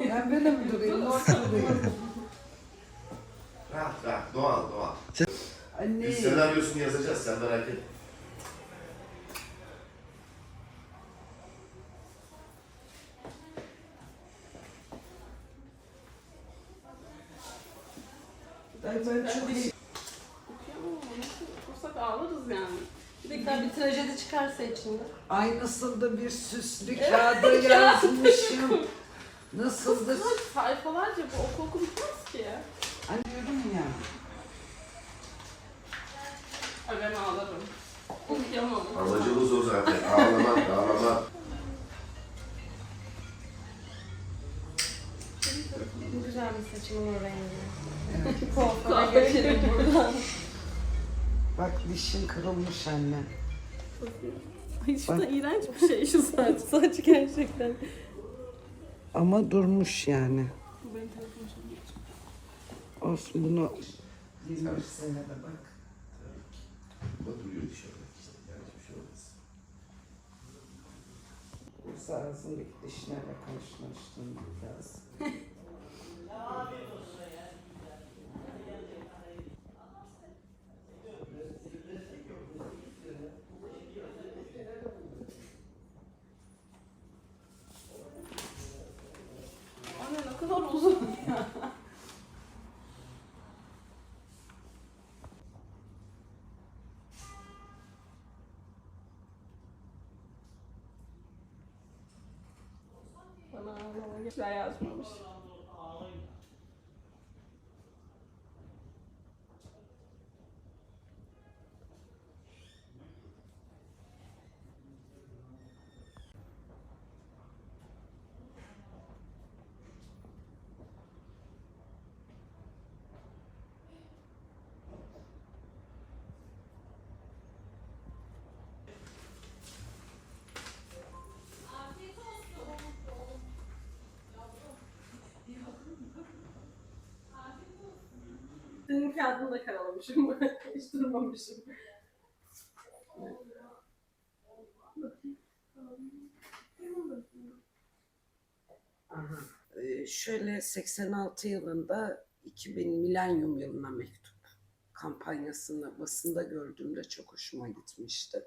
Ben böyle mi durayım? Nasıl durayım? Doğal doğal. Anne. Yazacağız sen merak. Ay ben çok şey- iyi. Okuyamam ama nasıl okursak ağlarız yani. Güzel bir trajedi çıkarsa içinde. Ay nasıl da bir süslü kağıda yazmışım. Nasıl da... Sayfalarca bu oku oku bitmez ki ya. Anne diyorum ya. Ay ben ağlarım. Okuyamam. Amacımız o zaten. Ağlamak ağlamak. Bu güzel bir saçımın o rengi. Evet. Kuaföre. Bak dişin kırılmış anne. Ay şu da iğrenç bir şey şu saç. Saç gerçekten. Ama durmuş yani. Bu benim telefonum çalıyor. Olsun bunu 20 senede bak. Bak duruyor dışarıda. Yani hiçbir şey olmaz. Ağzındaki dişlerle karşılaştığım biraz. Anne ne kadar uzun ya. Güzel yazmamış. Kağıdını da karalamışım. Hiç durmamışım. Aha. Ee, şöyle 86 yılında 2000 milenyum yılına mektup kampanyasını basında gördüğümde çok hoşuma gitmişti.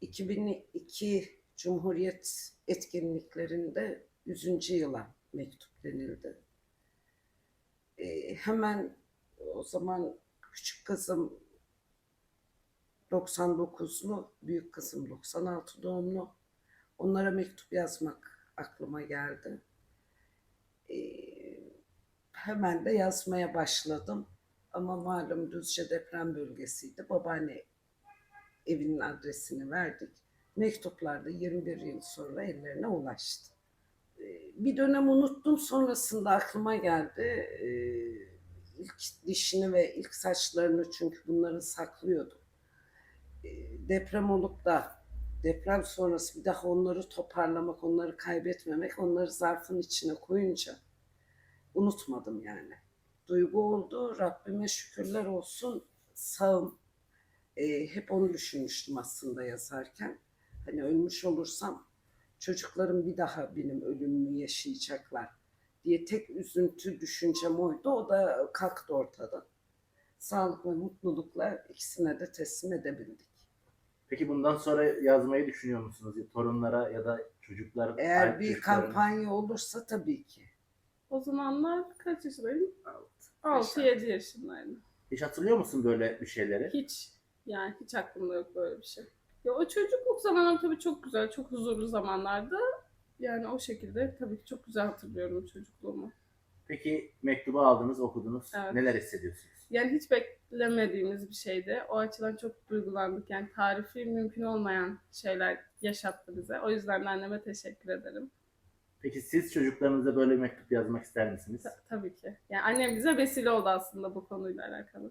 2002 Cumhuriyet etkinliklerinde 100. yıla mektup denildi. Ee, hemen o zaman küçük kızım 99'lu, büyük kızım 96 doğumlu. Onlara mektup yazmak aklıma geldi. Ee, hemen de yazmaya başladım. Ama malum Düzce deprem bölgesiydi. Babaanne evinin adresini verdik. Mektuplar da 21 yıl sonra ellerine ulaştı. Ee, bir dönem unuttum sonrasında aklıma geldi. Ee, ilk dişini ve ilk saçlarını çünkü bunları saklıyordum. Ee, deprem olup da deprem sonrası bir daha onları toparlamak, onları kaybetmemek, onları zarfın içine koyunca unutmadım yani. Duygu oldu, Rabbime şükürler olsun sağım. Ee, hep onu düşünmüştüm aslında yazarken. Hani ölmüş olursam çocuklarım bir daha benim ölümümü yaşayacaklar diye tek üzüntü düşüncem oydu. O da kalktı ortadan. Sağlık ve mutlulukla ikisine de teslim edebildik. Peki bundan sonra yazmayı düşünüyor musunuz? Torunlara ya da çocuklar? Eğer bir çocukların- kampanya olursa tabii ki. O zamanlar kaç yaşındaydım? Altı. 6-7 yaşındaydım. Hiç hatırlıyor musun böyle bir şeyleri? Hiç yani hiç aklımda yok böyle bir şey. Ya o çocukluk zamanım tabii çok güzel, çok huzurlu zamanlardı. Yani o şekilde tabii ki çok güzel hatırlıyorum çocukluğumu. Peki mektubu aldınız, okudunuz. Evet. Neler hissediyorsunuz? Yani hiç beklemediğimiz bir şeydi. O açıdan çok duygulandık. Yani tarifi mümkün olmayan şeyler yaşattı bize. O yüzden de anneme teşekkür ederim. Peki siz çocuklarınıza böyle mektup yazmak ister misiniz? Ta- tabii ki. Yani annem bize vesile oldu aslında bu konuyla alakalı.